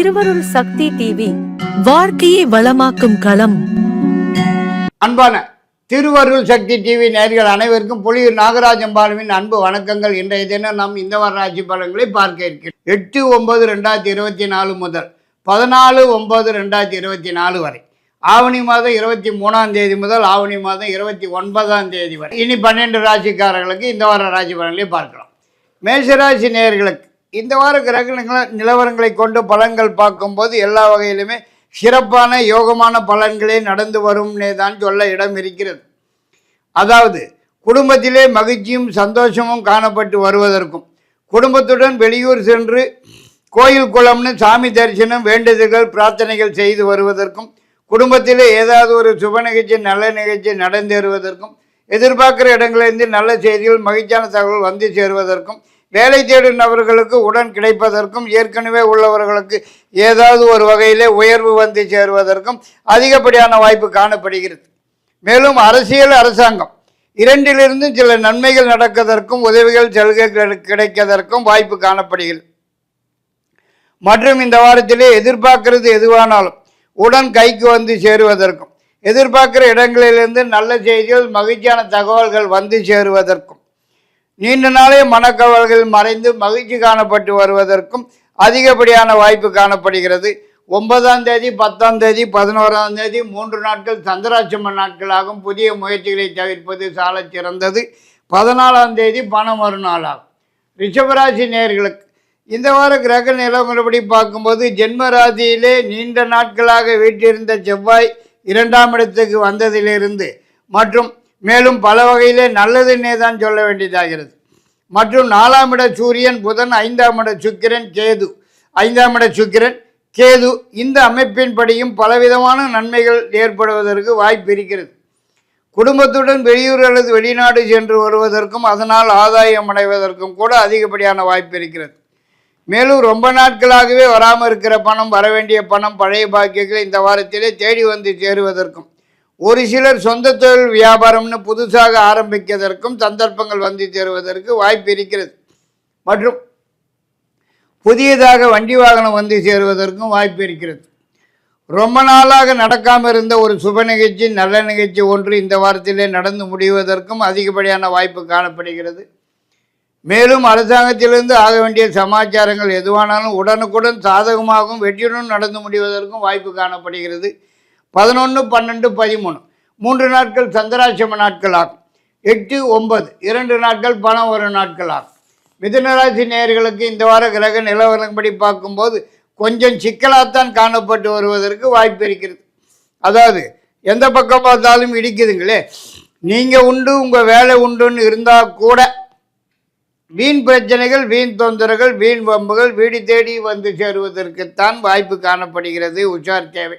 திருவருள் சக்தி டிவி வாழ்க்கையை வளமாக்கும் களம். அன்பான திருவருள் சக்தி டிவி நேயர்கள் அனைவருக்கும் புலியூர் நாகராஜன் பாலுவின் அன்பு வணக்கங்கள். இன்றைய தினம் நாம் இந்த வார ராசி பலன்களை பார்க்க இருக்கிறோம். எட்டு ஒன்பது ரெண்டாயிரத்தி இருபத்தி நாலு முதல் பதினாலு ஒன்பது ரெண்டாயிரத்தி இருபத்தி நாலு வரை. ஆவணி மாதம் இருபத்தி மூணாம் தேதி முதல் ஆவணி மாதம் இருபத்தி ஒன்பதாம் தேதி வரை. இனி பன்னெண்டு ராசிக்காரர்களுக்கு இந்த வார ராசி பலன்களை பார்க்கலாம். மேஷராசி நேயர்களுக்கு இந்த வார கிரகணங்கள நிலவரங்களை கொண்டு பலன்கள் பார்க்கும்போது எல்லா வகையிலுமே சிறப்பான யோகமான பலன்களே நடந்து வரும்னே தான் சொல்ல இடம் இருக்கிறது. அதாவது குடும்பத்திலே மகிழ்ச்சியும் சந்தோஷமும் காணப்பட்டு வருவதற்கும் குடும்பத்துடன் வெளியூர் சென்று கோயில் குளம்னு சாமி தரிசனம் வேண்டுதல்கள் பிரார்த்தனைகள் செய்து வருவதற்கும் குடும்பத்திலே ஏதாவது ஒரு சுப நிகழ்ச்சி நல்ல நிகழ்ச்சி நடந்தேறுவதற்கும் எதிர்பார்க்குற இடங்களிலிருந்து நல்ல செய்திகள் மகிழ்ச்சியான தகவல் வந்து சேருவதற்கும் வேலை தேடும் நபர்களுக்கு உடன் கிடைப்பதற்கும் ஏற்கனவே உள்ளவர்களுக்கு ஏதாவது ஒரு வகையிலே உயர்வு வந்து சேருவதற்கும் அதிகப்படியான வாய்ப்பு காணப்படுகிறது. மேலும் அரசியல் அரசாங்கம் இரண்டிலிருந்தும் சில நன்மைகள் நடக்கதற்கும் உதவிகள் சலுகை கிடைக்கதற்கும் வாய்ப்பு காணப்படுகிறது. மற்றும் இந்த வாரத்திலே எதிர்பார்க்கிறது எதுவானாலும் உடன் கைக்கு வந்து சேருவதற்கும் எதிர்பார்க்கிற இடங்களிலிருந்து நல்ல செய்திகள் மகிழ்ச்சியான தகவல்கள் வந்து சேருவதற்கும் நீண்ட நாளே மனக்கவல்கள் மறைந்து மகிழ்ச்சி காணப்பட்டு வருவதற்கும் அதிகப்படியான வாய்ப்பு காணப்படுகிறது. ஒன்பதாம் தேதி பத்தாம் தேதி பதினோராம் தேதி மூன்று நாட்கள் சந்திராட்சம நாட்களாகும். புதிய முயற்சிகளை தவிர்ப்பது சால சிறந்தது. பதினாலாம் தேதி பணம் வரும் ரிஷபராசி நேர்களுக்கு இந்த வார கிரக நிலவரப்படி பார்க்கும்போது ஜென்ம ராசியிலே நீண்ட நாட்களாக வீட்டிருந்த செவ்வாய் இரண்டாம் இடத்துக்கு வந்ததிலிருந்து மற்றும் மேலும் பல வகையிலே நல்லதுன்னே தான் சொல்ல வேண்டியதாகிறது. மற்றும் நாலாம் இட சூரியன் புதன் ஐந்தாம் இட சுக்கிரன் கேது. ஐந்தாம் இட சுக்கிரன் கேது. இந்த அமைப்பின்படியும் பலவிதமான நன்மைகள் ஏற்படுவதற்கு வாய்ப்பு இருக்கிறது. குடும்பத்துடன் வெளியூர் அல்லது வெளிநாடு சென்று வருவதற்கும் அதனால் ஆதாயம் அடைவதற்கும் கூட அதிகப்படியான வாய்ப்பு இருக்கிறது. மேலும் ரொம்ப நாட்களாகவே வராமல் இருக்கிற பணம் வர வேண்டிய பணம் பழைய பாக்கியங்கள் இந்த வாரத்திலே தேடி வந்து சேருவதற்கும் ஒரு சிலர் சொந்த தொழில் வியாபாரம்னு புதுசாக ஆரம்பிக்கிறதற்கும் சந்தர்ப்பங்கள் வந்து சேருவதற்கு வாய்ப்பு இருக்கிறது. மற்றும் புதியதாக வண்டி வாகனம் வந்து சேருவதற்கும் வாய்ப்பு இருக்கிறது. ரொம்ப நாளாக நடக்காமல் இருந்த ஒரு சுப நிகழ்ச்சி நல்ல நிகழ்ச்சி ஒன்று இந்த வாரத்திலே நடந்து முடிவதற்கும் அதிகப்படியான வாய்ப்பு காணப்படுகிறது. மேலும் அரசாங்கத்திலிருந்து ஆக வேண்டிய சமாச்சாரங்கள் எதுவானாலும் உடனுக்குடன் சாதகமாகவும் வெற்றியுடன் நடந்து முடிவதற்கும் வாய்ப்பு காணப்படுகிறது. பதினொன்று பன்னெண்டு பதிமூணு. மூன்று நாட்கள் சந்திராட்சம நாட்கள் ஆகும். எட்டு ஒன்பது. இரண்டு நாட்கள் பணம் வரும் நாட்கள் ஆகும். மிதுனராசி நேயர்களுக்கு இந்த வார கிரக நிலவரப்படி பார்க்கும்போது கொஞ்சம் சிக்கலாகத்தான் காணப்பட்டு வருவதற்கு வாய்ப்பு இருக்கிறது. அதாவது எந்த பக்கம் பார்த்தாலும் இடிக்குதுங்களே. நீங்கள் உண்டு உங்கள் வேலை உண்டுன்னு இருந்தால் கூட வீண் பிரச்சனைகள் வீண் தொந்தரவுகள் வீண் வம்புகள் வீடு தேடி வந்து சேருவதற்குத்தான் வாய்ப்பு காணப்படுகிறது. உஷார் தேவை.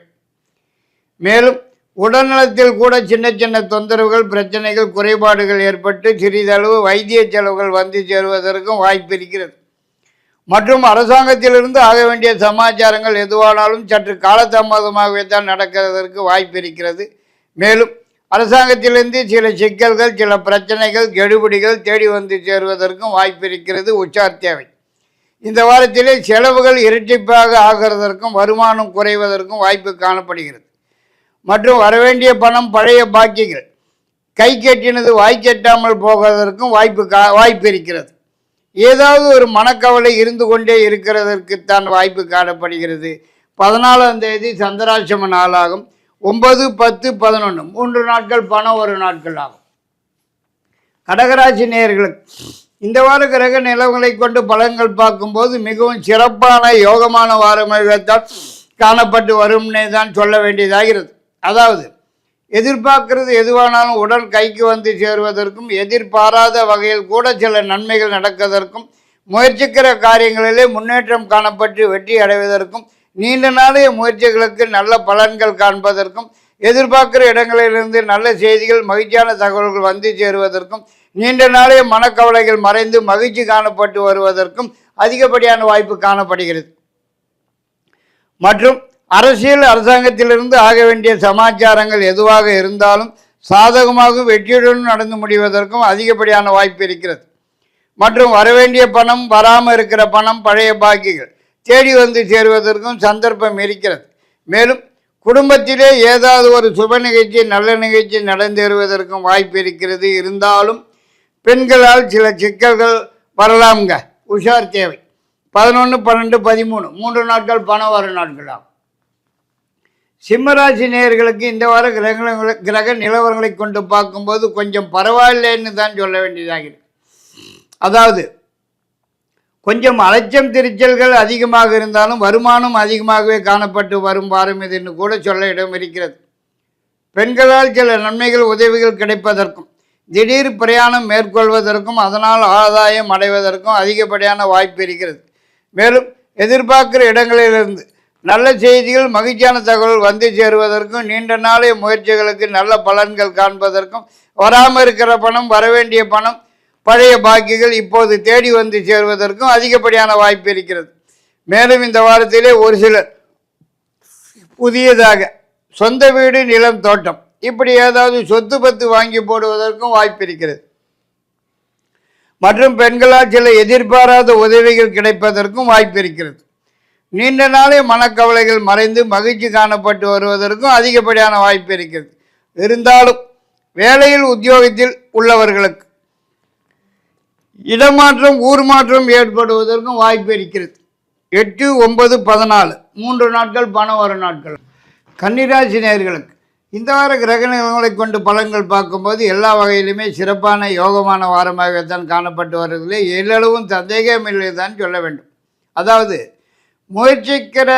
மேலும் உடல்நலத்தில் கூட சின்ன சின்ன தொந்தரவுகள் பிரச்சனைகள் குறைபாடுகள் ஏற்பட்டு சிறிதளவு வைத்திய செலவுகள் வந்து சேருவதற்கும் வாய்ப்பு இருக்கிறது. மற்றும் அரசாங்கத்திலிருந்து ஆக வேண்டிய சமாச்சாரங்கள் எதுவானாலும் சற்று காலதாமதமாகவே தான் நடக்கிறதற்கு வாய்ப்பு இருக்கிறது. மேலும் அரசாங்கத்திலிருந்து சில சிக்கல்கள் சில பிரச்சனைகள் கெடுபிடிகள் தேடி வந்து சேருவதற்கும் வாய்ப்பு இருக்கிறது. உச்சார் தேவை. இந்த வாரத்திலே செலவுகள் இரட்டிப்பாக ஆகிறதற்கும் வருமானம் குறைவதற்கும் வாய்ப்பு காணப்படுகிறது. மற்றும் வரவேண்டிய பணம் பழைய பாக்கிகள். கை கட்டினது வாய் கட்டாமல் போவதற்கும் வாய்ப்பு கா வாய்ப்பு இருக்கிறது. ஏதாவது ஒரு மனக்கவலை இருந்து கொண்டே இருக்கிறதற்குத்தான் வாய்ப்பு காணப்படுகிறது. பதினாலாம் தேதி சந்திராட்சம நாளாகும். ஒன்பது பத்து பதினொன்று மூன்று நாட்கள் பணம் ஒரு நாட்கள் ஆகும். கடகராசி நேயர்களுக்கு இந்த வார கிரக நிலவுகளை கொண்டு பலன்கள் பார்க்கும்போது மிகவும் சிறப்பான யோகமான வாரமாகத்தான் காணப்பட்டு வரும்னே தான் சொல்ல வேண்டியதாகிறது. அதாவது எதிர்பார்க்கிறது எதுவானாலும் உடல் கைக்கு வந்து சேருவதற்கும் எதிர்பாராத வகையில் கூட சில நன்மைகள் நடக்கதற்கும் முயற்சிக்கிற காரியங்களிலே முன்னேற்றம் காணப்பட்டு வெற்றி அடைவதற்கும் நீண்ட நாளைய முயற்சிகளுக்கு நல்ல பலன்கள் காண்பதற்கும் எதிர்பார்க்கிற இடங்களிலிருந்து நல்ல செய்திகள் மகிழ்ச்சியான தகவல்கள் வந்து சேருவதற்கும் நீண்ட நாளைய மனக்கவலைகள் மறைந்து மகிழ்ச்சி காணப்பட்டு வருவதற்கும் அதிகப்படியான வாய்ப்பு காணப்படுகிறது. மற்றும் அரசியல் அரசாங்கத்திலிருந்து ஆக வேண்டிய சமாச்சாரங்கள் எதுவாக இருந்தாலும் சாதகமாக வெற்றியுடன் நடந்து முடிவதற்கும் அதிகப்படியான வாய்ப்பு இருக்கிறது. மற்றும் வரவேண்டிய பணம் வராமல் இருக்கிற பணம் பழைய பாக்கிகள் தேடி வந்து சேருவதற்கும் சந்தர்ப்பம் இருக்கிறது. மேலும் குடும்பத்திலே ஏதாவது ஒரு சுப நிகழ்ச்சி நல்ல நிகழ்ச்சி நடந்தேறுவதற்கும் வாய்ப்பு இருக்கிறது. இருந்தாலும் பெண்களால் சில சிக்கல்கள் வரலாம்ங்க. உஷார் தேவை. பதினொன்று பன்னெண்டு பதிமூணு. மூன்று நாட்கள் பணம் வரும் நாட்களாகும் சிம்மராசி நேயர்களுக்கு இந்த வார கிரகங்களை கிரக நிலவரங்களை கொண்டு பார்க்கும்போது கொஞ்சம் பரவாயில்லைன்னு தான் சொல்ல வேண்டியதாகிறது அதாவது கொஞ்சம் அலட்சம் திருச்சல்கள் அதிகமாக இருந்தாலும் வருமானம் அதிகமாகவே காணப்பட்டு வரும் வாரம் இதுன்னு கூட சொல்ல இடம் இருக்கிறது. பெண்களால் சில நன்மைகள் உதவிகள் கிடைப்பதற்கும் திடீர் பிரயாணம் மேற்கொள்வதற்கும் அதனால் ஆதாயம் அடைவதற்கும் அதிகப்படியான வாய்ப்பு இருக்கிறது. மேலும் எதிர்பார்க்கிற இடங்களிலிருந்து நல்ல செய்திகள் மகிழ்ச்சியான தகவல் வந்து சேருவதற்கும் நீண்ட நாளைய முயற்சிகளுக்கு நல்ல பலன்கள் காண்பதற்கும் வராமல் இருக்கிற பணம் வரவேண்டிய பணம் பழைய பாக்கிகள் இப்போது தேடி வந்து சேருவதற்கும் அதிகப்படியான வாய்ப்பு இருக்கிறது. மேலும் இந்த வாரத்திலே ஒரு சிலர் புதியதாக சொந்த வீடு நிலம் தோட்டம் இப்படி ஏதாவது சொத்து பத்து வாங்கி போடுவதற்கும் வாய்ப்பு இருக்கிறது. மற்றும் பெண்களால் சில எதிர்பாராத உதவிகள் கிடைப்பதற்கும் வாய்ப்பு இருக்கிறது. நீண்ட நாளே மனக்கவலைகள் மறைந்து மகிழ்ச்சி காணப்பட்டு வருவதற்கும் அதிகப்படியான வாய்ப்பு இருக்கிறது. இருந்தாலும் வேலையில் உத்தியோகத்தில் உள்ளவர்களுக்கு இடமாற்றம் ஊர் மாற்றம் ஏற்படுவதற்கும் வாய்ப்பு இருக்கிறது. எட்டு ஒன்பது பதினாலு மூன்று நாட்கள் பணம் வரும் நாட்கள். கன்னிராசி நேர்களுக்கு இந்த வார கிரக நிலங்களை கொண்டு பலன்கள் பார்க்கும்போது எல்லா வகையிலுமே சிறப்பான யோகமான வாரமாகத்தான் காணப்பட்டு வருவதில்லை. எல்லளவும் சந்தேகமில்லை தான் சொல்ல வேண்டும். அதாவது முயற்சிக்கிற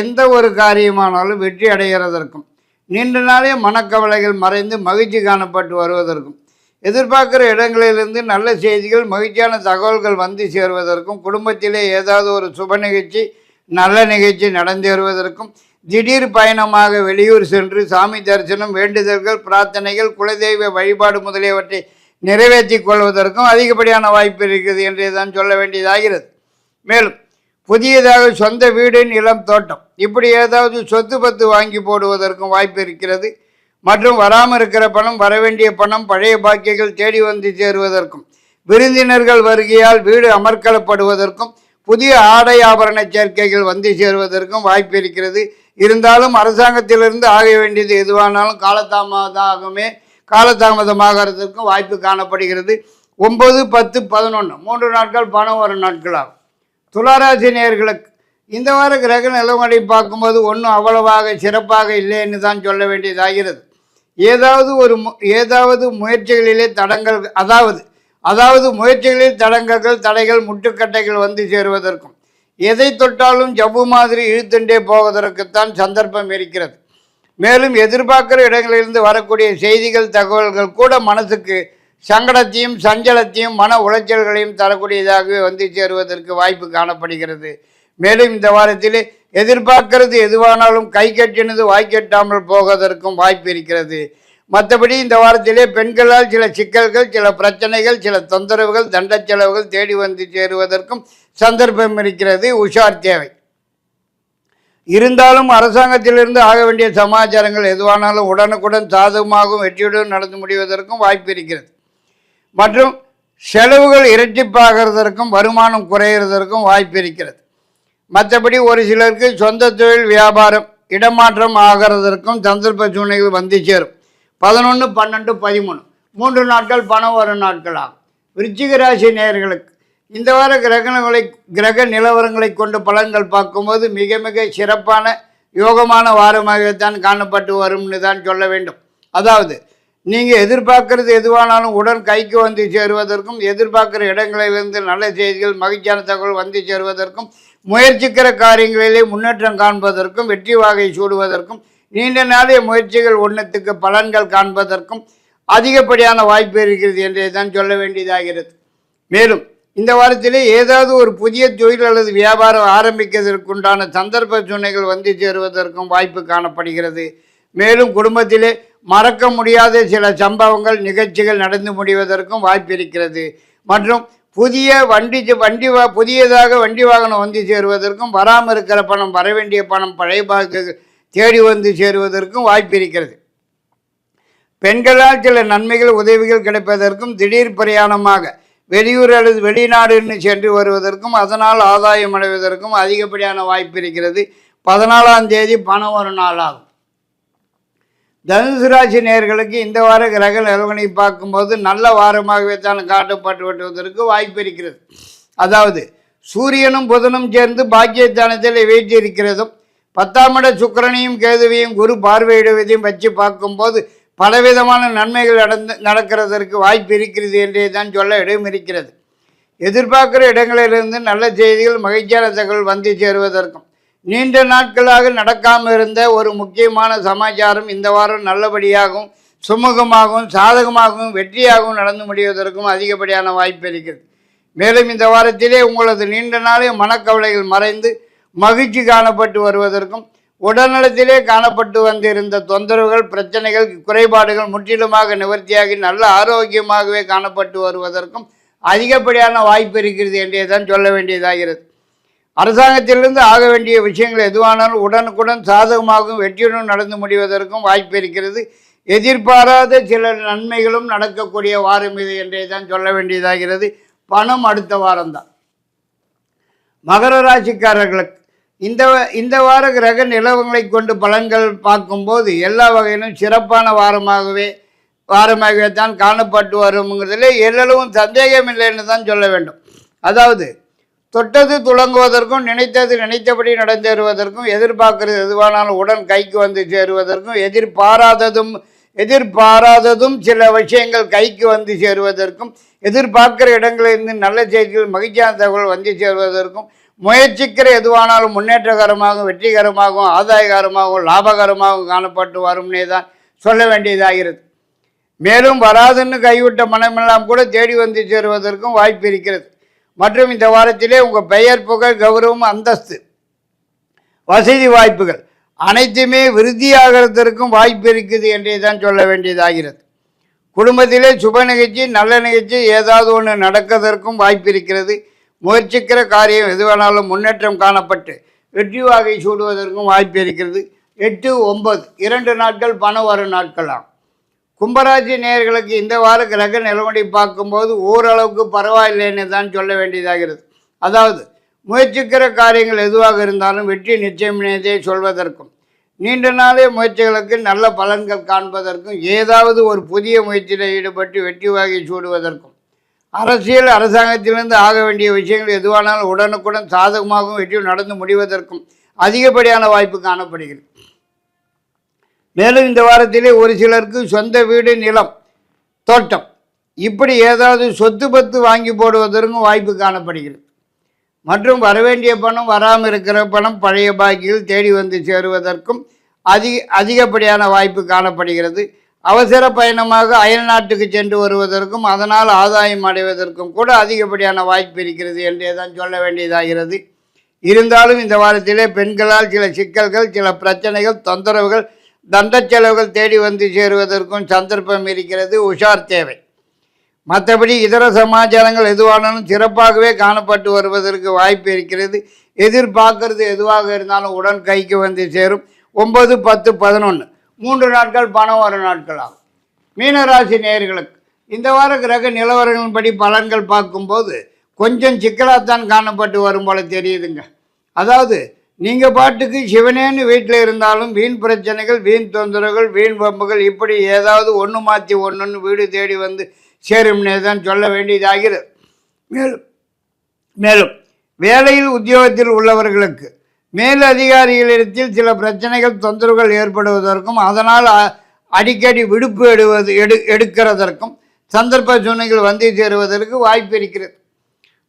எந்த ஒரு காரியமானாலும் வெற்றி அடைகிறதற்கும் நீண்ட நாளே மனக்கவலைகள் மறைந்து மகிழ்ச்சி காணப்பட்டு வருவதற்கும் எதிர்பார்க்குற இடங்களிலிருந்து நல்ல செய்திகள் மகிழ்ச்சியான தகவல்கள் வந்து சேருவதற்கும் குடும்பத்திலே ஏதாவது ஒரு சுப நிகழ்ச்சி நல்ல நிகழ்ச்சி நடந்தேறுவதற்கும் திடீர் பயணமாக வெளியூர் சென்று சாமி தரிசனம் வேண்டுதல்கள் பிரார்த்தனைகள் குலதெய்வ வழிபாடு முதலியவற்றை நிறைவேற்றி கொள்வதற்கும் அதிகப்படியான வாய்ப்பு இருக்கிறது என்றே தான் சொல்ல வேண்டியதாகிறது. மேலும் புதியதாக சொந்த வீடு நிலம் தோட்டம். இப்படி ஏதாவது சொத்து பத்து வாங்கி போடுவதற்கும் வாய்ப்பு இருக்கிறது. மற்றும் வராமல் இருக்கிற பணம் வரவேண்டிய பணம் பழைய பாக்கியங்கள் தேடி வந்து சேருவதற்கும் விருந்தினர்கள் வருகையால் வீடு அமர்க்கலப்படுவதற்கும் புதிய ஆடை ஆபரண சேர்க்கைகள் வந்து சேருவதற்கும் வாய்ப்பு இருக்கிறது. இருந்தாலும் அரசாங்கத்திலிருந்து ஆக வேண்டியது எதுவானாலும் காலதாமதமாகவே காலதாமதமாகிறதுக்கும் வாய்ப்பு காணப்படுகிறது. ஒம்பது பத்து பதினொன்று மூன்று நாட்கள் பணம் வரும் நாட்களாகும் துளாராசி நேர்களுக்கு இந்த வார கிரக நிலவரை பார்க்கும்போது ஒன்றும் அவ்வளவாக சிறப்பாக இல்லைன்னு தான் சொல்ல வேண்டியதாகிறது. ஏதாவது ஒரு மு- ஏதாவது முயற்சிகளிலே தடங்கள் அதாவது அதாவது முயற்சிகளில் தடங்கல்கள் தடைகள் முட்டுக்கட்டைகள் வந்து சேருவதற்கும் எதை தொட்டாலும் ஜவ்வு மாதிரி இழுத்துண்டே போவதற்குத்தான் சந்தர்ப்பம் இருக்கிறது. மேலும் எதிர்பார்க்கிற இடங்களிலிருந்து வரக்கூடிய செய்திகள் தகவல்கள் கூட மனசுக்கு சங்கடத்தையும் சஞ்சலத்தையும் மன உளைச்சல்களையும் தரக்கூடியதாகவே வந்து சேருவதற்கு வாய்ப்பு காணப்படுகிறது. மேலும் இந்த வாரத்தில் எதிர்பார்க்கிறது எதுவானாலும் கை கட்டினது வாய்க்கெட்டாமல் போவதற்கும் வாய்ப்பு இருக்கிறது. மற்றபடி இந்த வாரத்திலே பெண்களால் சில சிக்கல்கள் சில பிரச்சனைகள் சில தொந்தரவுகள் தண்ட செலவுகள் தேடி வந்து சேருவதற்கும் சந்தர்ப்பம் இருக்கிறது. உஷார் தேவை. இருந்தாலும் அரசாங்கத்திலிருந்து ஆக வேண்டிய சமாச்சாரங்கள் எதுவானாலும் உடனுக்குடன் சாதகமாகவும் வெற்றியுடன் நடந்து முடிவதற்கும் வாய்ப்பு இருக்கிறது. மற்றும் செலவுகள் இரட்டிப்பாகிறதற்கும் வருமானம் குறையிறதற்கும் வாய்ப்பு இருக்கிறது. மற்றபடி ஒரு சிலருக்கு சொந்த தொழில் வியாபாரம் இடமாற்றம் ஆகிறதற்கும் சந்தர்ப்ப சூழ்நிலைகள் வந்து சேரும். பதினொன்று பன்னெண்டு பதிமூணு. மூன்று நாட்கள் பணம் வரும் நாட்கள் ஆகும். விருச்சிக ராசி நேயர்களுக்கு இந்த வார கிரகணங்களை கிரக நிலவரங்களை கொண்டு பலன்கள் பார்க்கும்போது மிக மிக சிறப்பான யோகமான வாரமாகத்தான் காணப்பட்டு வரும்னு தான் சொல்ல வேண்டும். அதாவது நீங்கள் எதிர்பார்க்கறது எதுவானாலும் உடன் கைக்கு வந்து சேருவதற்கும் எதிர்பார்க்குற இடங்களிலிருந்து நல்ல செய்திகள் மகிழ்ச்சியான தகவல் வந்து சேருவதற்கும் முயற்சிக்கிற காரியங்களிலே முன்னேற்றம் காண்பதற்கும் வெற்றி வாகை சூடுவதற்கும் நீண்ட நாளைய முயற்சிகள் ஒன்றத்துக்கு பலன்கள் காண்பதற்கும் அதிகப்படியான வாய்ப்பு இருக்கிறது என்றே தான் சொல்ல வேண்டியதாகிறது. மேலும் இந்த வாரத்திலே ஏதாவது ஒரு புதிய தொழில் அல்லது வியாபாரம் ஆரம்பிக்கிறதற்குண்டான சந்தர்ப்ப சூழ்நிலைகள் வந்து சேருவதற்கும் வாய்ப்பு காணப்படுகிறது. மேலும் குடும்பத்திலே மறக்க முடியாத சில சம்பவங்கள் நிகழ்ச்சிகள் நடந்து முடிவதற்கும் வாய்ப்பிருக்கிறது மற்றும் புதிய வண்டி வண்டி வா புதியதாக வண்டி வாகனம் வந்து சேருவதற்கும் வராமல் இருக்கிற பணம் வர வேண்டிய பணம் பழைய பாக்கு தேடி வந்து சேருவதற்கும் வாய்ப்பு இருக்கிறது. பெண்களால் சில நன்மைகள் உதவிகள் கிடைப்பதற்கும் திடீர் பிரயாணமாக வெளியூர் அல்லது வெளிநாடுன்னு சென்று வருவதற்கும் அதனால் ஆதாயம் அடைவதற்கும் அதிகப்படியான வாய்ப்பு இருக்கிறது. பதினாலாம் தேதி பணம் ஒரு நாள் ஆகும். தனுசு ராசி நேயர்களுக்கு இந்த வார கிரக நிலவனை பார்க்கும்போது நல்ல வாரமாகவே தான் காட்டப்பட்டு வருவதற்கு வாய்ப்பு இருக்கிறது. அதாவது சூரியனும் புதனும் சேர்ந்து பாக்கியஸ்தானத்தில் வீழ்ச்சி இருக்கிறதும் பத்தாம் இட சுக்கிரனையும் கேதுவையும் குரு பார்வையிடுவதையும் வச்சு பார்க்கும்போது பலவிதமான நன்மைகள் நடந்து நடக்கிறதற்கு வாய்ப்பு இருக்கிறது என்றே தான் சொல்ல இடம் இருக்கிறது. எதிர்பார்க்கிற இடங்களிலிருந்து நல்ல செய்திகள் மகிழ்ச்சியான தகவல் வந்து சேருவதற்கும். நீண்ட நாட்களாக நடக்காமல் இருந்த ஒரு முக்கியமான சமாச்சாரம் இந்த வாரம் நல்லபடியாகவும் சுமூகமாகவும் சாதகமாகவும் வெற்றியாகவும் நடந்து முடிவதற்கும் அதிகப்படியான வாய்ப்பு இருக்கிறது. மேலும் இந்த வாரத்திலே உங்களது நீண்ட நாளே மனக்கவலைகள் மறைந்து மகிழ்ச்சி காணப்பட்டு வருவதற்கும் உடல்நலத்திலே காணப்பட்டு வந்திருந்த தொந்தரவுகள் பிரச்சனைகள் குறைபாடுகள் முற்றிலுமாக நிவர்த்தியாகி நல்ல ஆரோக்கியமாகவே காணப்பட்டு வருவதற்கும் அதிகப்படியான வாய்ப்பு இருக்கிறது என்றே தான் சொல்ல வேண்டியதாகிறது. அரசாங்கத்திலிருந்து ஆக வேண்டிய விஷயங்கள் எதுவானாலும் உடனுக்குடன் சாதகமாகவும் வெற்றியுடன் நடந்து முடிவதற்கும் வாய்ப்பு இருக்கிறது. எதிர்பாராத சில நன்மைகளும் நடக்கக்கூடிய வாரம் இது என்றே தான் சொல்ல வேண்டியதாகிறது. பணம் அடுத்த வாரம்தான். மகர ராசிக்காரர்களுக்கு இந்த இந்த வார கிரக நிலவங்களை கொண்டு பலன்கள் பார்க்கும்போது எல்லா வகையிலும் சிறப்பான வாரமாகவே வாரமாகவே தான் காணப்பட்டு வருங்கிறதுல எல்லளவும் சந்தேகம் இல்லைன்னு தான் சொல்ல வேண்டும். அதாவது தொட்டது துளங்குவதற்கும் நினைத்தது நினைத்தபடி நடந்தேறுவதற்கும் எதிர்பார்க்கிறது எதுவானாலும் உடன் கைக்கு வந்து சேருவதற்கும் எதிர்பாராததும் எதிர்பாராததும் சில விஷயங்கள் கைக்கு வந்து சேருவதற்கும் எதிர்பார்க்கிற இடங்களிலிருந்து நல்ல செய்திகள் மகிழ்ச்சியான தகவல் வந்து சேருவதற்கும் முயற்சிக்கிற எதுவானாலும் முன்னேற்றகரமாகவும் வெற்றிகரமாகவும் ஆதாயகரமாகவும் லாபகரமாகவும் காணப்பட்டு வரும்னே தான் சொல்ல வேண்டியதாகிறது மேலும் வராதுன்னு கைவிட்ட மனமெல்லாம் கூட தேடி வந்து சேருவதற்கும் வாய்ப்பு இருக்கிறது. மற்றும் இந்த வாரத்திலே உங்கள் பெயர் புகழ் கௌரவம் அந்தஸ்து வசதி வாய்ப்புகள் அனைத்துமே விருத்தியாகிறதற்கும் வாய்ப்பு இருக்குது என்றே தான் சொல்ல வேண்டியதாகிறது. குடும்பத்திலே சுப நிகழ்ச்சி நல்ல நிகழ்ச்சி ஏதாவது ஒன்று நடக்கிறதற்கும் வாய்ப்பு இருக்கிறது. முயற்சிக்கிற காரியம் எதுவானாலும் முன்னேற்றம் காணப்பட்டு வெற்றி வாகை சூடுவதற்கும் வாய்ப்பு இருக்கிறது. எட்டு ஒன்பது இரண்டு நாட்கள் பணம் வரும் நாட்களாம். கும்பராசி நேயர்களுக்கு இந்த வார கிரக நிலவடி பார்க்கும்போது ஓரளவுக்கு பரவாயில்லைன்னு தான் சொல்ல வேண்டியதாகிறது அதாவது முயற்சிக்கிற காரியங்கள் எதுவாக இருந்தாலும் வெற்றி நிச்சயமினதே சொல்வதற்கும் நீண்ட நாளே முயற்சிகளுக்கு நல்ல பலன்கள் காண்பதற்கும் ஏதாவது ஒரு புதிய முயற்சியில் ஈடுபட்டு வெற்றி வாகி சூடுவதற்கும் அரசியல் அரசாங்கத்திலிருந்து ஆக வேண்டிய விஷயங்கள் எதுவானாலும் உடனுக்குடன் சாதகமாகவும் வெற்றியும் நடந்து முடிவதற்கும் அதிகப்படியான வாய்ப்பு காணப்படுகிறது. மேலும் இந்த வாரத்திலே ஒரு சிலருக்கு சொந்த வீடு நிலம் தோட்டம். இப்படி ஏதாவது சொத்து பத்து வாங்கி போடுவதற்கும் வாய்ப்பு காணப்படுகிறது. மற்றும் வரவேண்டிய பணம் வராமல் இருக்கிற பணம் பழைய பாக்கியில் தேடி வந்து சேருவதற்கும் அதிக அதிகப்படியான வாய்ப்பு காணப்படுகிறது. அவசர பயணமாக அயல் நாட்டுக்கு சென்று வருவதற்கும் அதனால் ஆதாயம் அடைவதற்கும் கூட அதிகப்படியான வாய்ப்பு இருக்கிறது என்றே தான் சொல்ல வேண்டியதாகிறது. இருந்தாலும் இந்த வாரத்திலே பெண்களால் சில சிக்கல்கள் சில பிரச்சனைகள் தொந்தரவுகள் தண்ட செலவுகள் தேடி வந்து சேருவதற்கும் சந்தர்ப்பம் இருக்கிறது உஷார் தேவை. மற்றபடி இதர சமாச்சாரங்கள் எதுவானாலும் சிறப்பாகவே காணப்பட்டு வருவதற்கு வாய்ப்பு இருக்கிறது. எதிர்பார்க்கறது எதுவாக இருந்தாலும் உடன் கைக்கு வந்து சேரும். ஒன்பது பத்து பதினொன்று மூன்று நாட்கள் பணம் வரும் நாட்கள் ஆகும் மீனராசி நேயர்களுக்கு இந்த வார கிரக நிலவரங்களின்படி பலன்கள் பார்க்கும்போது கொஞ்சம் சிக்கலாகத்தான் காணப்பட்டு வரும் போல தெரியுதுங்க. அதாவது நீங்கள் பாட்டுக்கு சிவனேன்னு வீட்டில் இருந்தாலும் வீண் பிரச்சனைகள் வீண் தொந்தரவுகள் வீண் பம்புகள் இப்படி ஏதாவது ஒன்று மாற்றி ஒன்றுன்னு வீடு தேடி வந்து சேரும்னே தான் சொல்ல வேண்டியதாகிறது. மேலும் மேலும் வேலையில் உத்தியோகத்தில் உள்ளவர்களுக்கு மேல் அதிகாரிகளிடத்தில் சில பிரச்சனைகள் தொந்தரவுகள் ஏற்படுவதற்கும் அதனால் அடிக்கடி விடுப்பு எடுவது எடு எடுக்கிறதற்கும் சந்தர்ப்ப சூழ்நிலைகள் வந்து சேருவதற்கு வாய்ப்பு இருக்கிறது.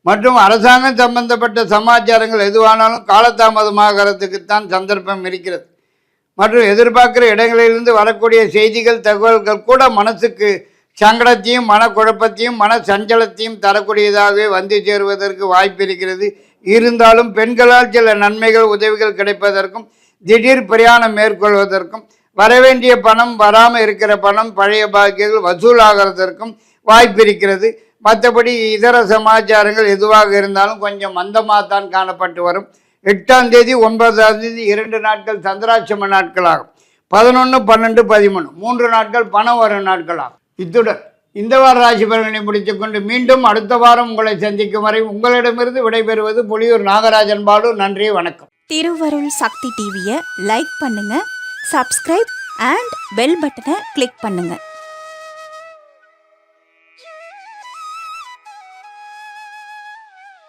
மற்றும் அரசாங்கம் சம்பந்தப்பட்ட சமாச்சாரங்கள் எதுவானாலும் காலதாமதமாகிறதுக்குத்தான் சந்தர்ப்பம் இருக்கிறது. மற்றும் எதிர்பார்க்கிற இடங்களிலிருந்து வரக்கூடிய செய்திகள் தகவல்கள் கூட மனசுக்கு சங்கடத்தையும் மனக்குழப்பத்தையும் மன சஞ்சலத்தையும் தரக்கூடியதாகவே வந்து சேருவதற்கு வாய்ப்பு இருக்கிறது. இருந்தாலும் பெண்களால் சில நன்மைகள் உதவிகள் கிடைப்பதற்கும் திடீர் பிரயாணம் மேற்கொள்வதற்கும் வரவேண்டிய பணம் வராமல் இருக்கிற பணம் பழைய பாக்கியங்கள் வசூலாகிறதற்கும் வாய்ப்பு இருக்கிறது. மற்றபடி இதர சமாச்சாரங்கள் எதுவாக இருந்தாலும் கொஞ்சம் மந்தமாக தான் காணப்பட்டு வரும். எட்டாம் தேதி ஒன்பதாம் தேதி இரண்டு நாட்கள் சந்திராட்சம நாட்களாகும். பதினொன்று பன்னெண்டு பதிமூணு. மூன்று நாட்கள் பணம் வரும் நாட்களாகும். இத்துடன் இந்த வார ராசி பலன்களை முடித்துக்கொண்டு மீண்டும் அடுத்த வாரம் உங்களை சந்திக்கும் வரை உங்களிடமிருந்து விடைபெறுவது புலியூர் நாகராஜன் பாலு. நன்றி வணக்கம். திருவருள் சக்தி டிவியை லைக் பண்ணுங்க சப்ஸ்கிரைப் அண்ட் பெல் பட்டனை கிளிக் பண்ணுங்கள்